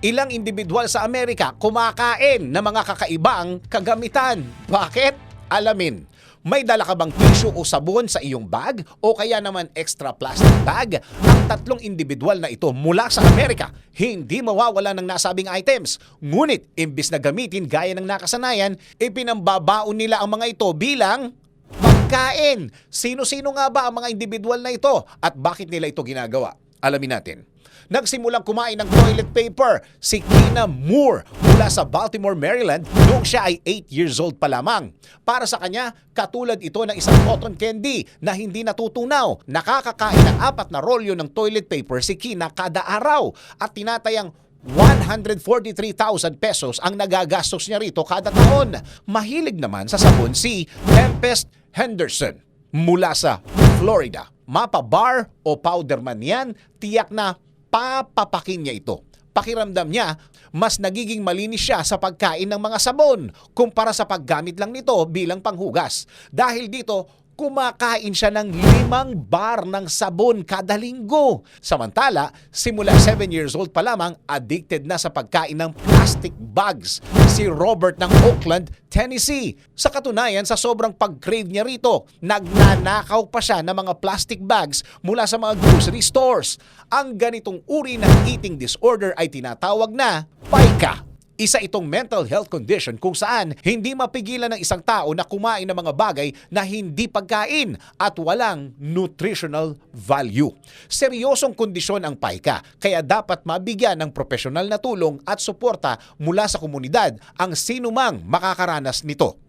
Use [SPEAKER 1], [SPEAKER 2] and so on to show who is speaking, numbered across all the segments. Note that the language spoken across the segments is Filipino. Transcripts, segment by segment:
[SPEAKER 1] ilang individual sa Amerika kumakain ng mga kakaibang kagamitan. Bakit? Alamin. May dala ka bang tissue o sabon sa iyong bag o kaya naman extra plastic bag? Ang tatlong individual na ito mula sa Amerika, hindi mawawala ng nasabing items. Ngunit, imbis na gamitin gaya ng nakasanayan, ipinambabaon nila ang mga ito bilang pagkain. Sino-sino nga ba ang mga individual na ito at bakit nila ito ginagawa? Alamin natin. Nagsimulang kumain ng toilet paper si Kina Moore mula sa Baltimore, Maryland noong siya ay 8 years old pa lamang. Para sa kanya, katulad ito ng isang cotton candy na hindi natutunaw. Nakakakain ng apat na rolyo ng toilet paper si Kina kada araw at tinatayang 143,000 pesos ang nagagastos niya rito kada taon. Mahilig naman sa sabon si Tempest Henderson mula sa Florida. Mapa bar o powder man yan, tiyak na papapakin niya ito. Pakiramdam niya, mas nagiging malinis siya sa pagkain ng mga sabon kumpara sa paggamit lang nito bilang panghugas. Dahil dito, kumakain siya ng limang bar ng sabon kada linggo. Samantala, simula 7 years old pa lamang, addicted na sa pagkain ng plastic bags si Robert ng Oakland, Tennessee. Sa katunayan, sa sobrang pag-crave niya rito, nagnanakaw pa siya ng mga plastic bags mula sa mga grocery stores. Ang ganitong uri ng eating disorder ay tinatawag na PICA. Isa itong mental health condition kung saan hindi mapigilan ng isang tao na kumain ng mga bagay na hindi pagkain at walang nutritional value. Seryosong kondisyon ang PICA kaya dapat mabigyan ng profesional na tulong at suporta mula sa komunidad ang sinumang makakaranas nito.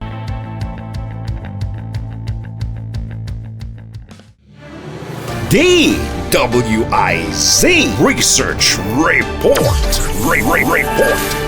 [SPEAKER 2] DWIZ Research Report. Re- Re- Report.